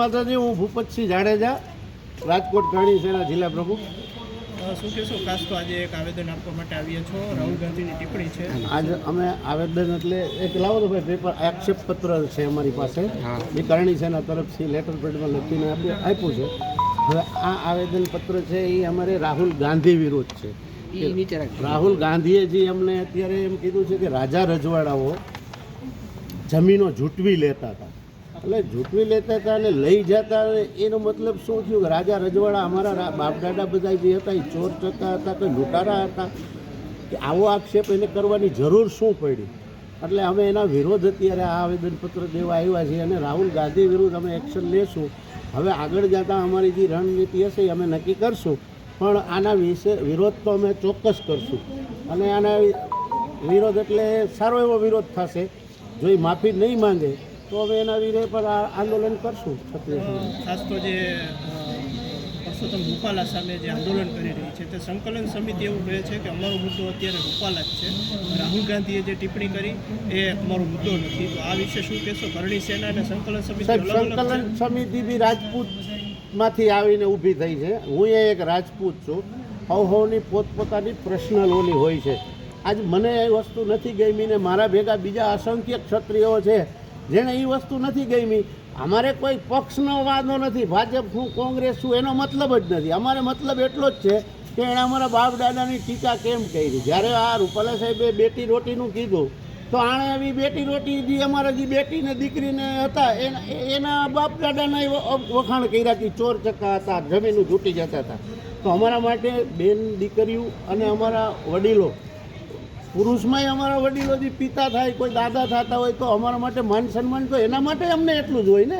માતાજી હું ભૂપતસિંહ જાડેજા રાજકોટ ગણી સેના જિલ્લા પ્રમુખ. શું કહેશો? ખાસ તો આજે એક આવેદન આપવા માટે આવ્યા છો. રાહુલ ગાંધીની ટિપ્પણી છે. આજે અમે આવેદન એટલે એક લાવો તો ભાઈ પેપર આક્ષેપ પત્ર છે અમારી પાસે. એ કરણી સેના તરફથી લેટર પેડમાં લખીને આપી આપ્યું છે. હવે આ આવેદન પત્ર છે એ અમારે રાહુલ ગાંધી વિરુદ્ધ છે. રાહુલ ગાંધીએ જે અમને અત્યારે એમ કીધું છે કે રાજા રજવાડાઓ જમીનો જૂટવી લેતા હતા. એટલે જૂટવી લેતા હતા અને લઈ જતા એનો મતલબ શું થયું કે રાજા રજવાડા અમારા બાપ બાપદાદા બધા જે હતા, એ ચોર ચક્કા હતા કે લૂંટારા હતા? કે આવો આક્ષેપ એને કરવાની જરૂર શું પડી? એટલે અમે એના વિરોધ અત્યારે આ આવેદનપત્ર દેવા આવ્યા છીએ અને રાહુલ ગાંધી વિરુદ્ધ અમે એક્શન લેશું. હવે આગળ જતાં અમારી જે રણનીતિ હશે એ અમે નક્કી કરશું. પણ આના વિશે વિરોધ તો અમે ચોક્કસ કરશું. અને આના વિરોધ એટલે સારો એવો વિરોધ થશે. જો એ માફી નહીં માંગે તો અમે એના વિરે પર આંદોલન કરશું ખાસ તો જે પરસોત્તમ રૂપાલા સામે જે આંદોલન કરી રહી છે તે સંકલન સમિતિ એવું કહે છે કે અમારો મુદ્દો અત્યારે રૂપાલા જ છે. રાહુલ ગાંધીએ જે ટિપ્પણી કરી એ અમારો મુદ્દો નથી. તો આ વિશે શું કહેશો? કરણી સેના અને સંકલન સમિતિ સંકલન સમિતિ બી રાજપૂતમાંથી આવીને ઊભી થઈ છે. હું એ એક રાજપૂત છું. હવ હવની પોતપોતાની પર્સનલ ઓલી હોય છે. આજ મને એ વસ્તુ નથી ગમી ને મારા ભેગા બીજા અસંખ્ય ક્ષત્રિયો છે. જેને એ વસ્તુ નથી ગમી. અમારે કોઈ પક્ષનો વાંધો નથી. ભાજપ શું કોંગ્રેસ શું એનો મતલબ જ નથી. અમારે મતલબ એટલો જ છે કે એણે અમારા બાપ દાદાની ટીકા કેમ કરી? જ્યારે આ રૂપાલા સાહેબે બેટી રોટીનું કીધું, તો આણે આવી બેટી રોટી જે અમારા જે બેટીને દીકરીને હતા, એના બાપ દાદાના વખાણ કર્યા કે ચોર ચક્કા હતા, જમીન તૂટી જતા હતા. તો અમારા માટે બેન દીકરીઓ અને અમારા વડીલો પુરુષમાંય અમારા વડીલો જે પિતા થાય કોઈ દાદા થતા હોય તો અમારા માટે માન સન્માન તો એના માટે અમને એટલું જ હોય ને?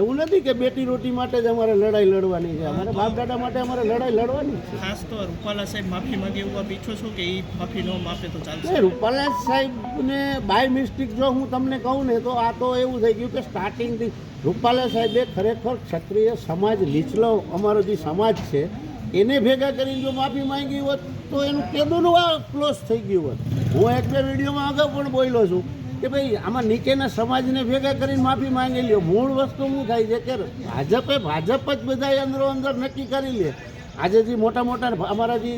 એવું નથી કે બેટી રોટી માટે જ અમારે લડાઈ લડવાની છે. અમારે બાપ દાદા માટે અમારે લડાઈ લડવાની છે. ખાસ તો રૂપાલા સાહેબ માફી માંગે એવું આપ ઈચ્છો છો કે એ માફી ન માફે તો ચાલશે? રૂપાલા સાહેબને બાય મિસ્ટેક જો હું તમને કહું ને તો આ તો એવું થઈ ગયું કે સ્ટાર્ટિંગથી રૂપાલા સાહેબે ખરેખર ક્ષત્રિય સમાજ નીચલો અમારો જે સમાજ છે એને ભેગા કરીને જો માફી માંગી હોત તો એનું કેદુનું આ ક્લોઝ થઈ ગયું હોત. હું એક બે વિડીયોમાં અગાઉ પણ બોલ્યો છું કે ભાઈ, આમાં નીચેના સમાજને ભેગા કરીને માફી માંગી લ્યો. મૂળ વસ્તુ શું થાય છે કે ભાજપે ભાજપ જ બધા અંદરો અંદર નક્કી કરી લે. આજે જે મોટા મોટા અમારા જે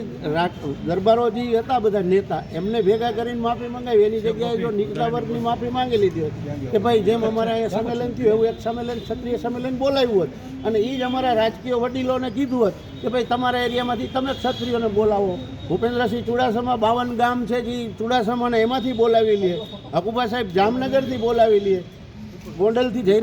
દરબારો જે હતા બધા નેતા એમને ભેગા કરીને માફી મંગાવી એની જગ્યાએ જો નીચલા વર્ગની માફી માંગી લીધી હોત કે ભાઈ જેમ અમારે અહીંયા સંમેલન થયું એવું એક સંમેલન ક્ષત્રિય સંમેલન બોલાવ્યું હોત અને એ જ અમારા રાજકીય વડીલોને કીધું હોત કે ભાઈ તમારા એરિયામાંથી તમે ક્ષત્રિયોને બોલાવો. ભૂપેન્દ્રસિંહ ચુડાસમા બાવન ગામ છે જે ચુડાસમાને એમાંથી બોલાવી લઈએ હકુબા સાહેબ જામનગરથી બોલાવી લઈએ ગોંડલથી જઈ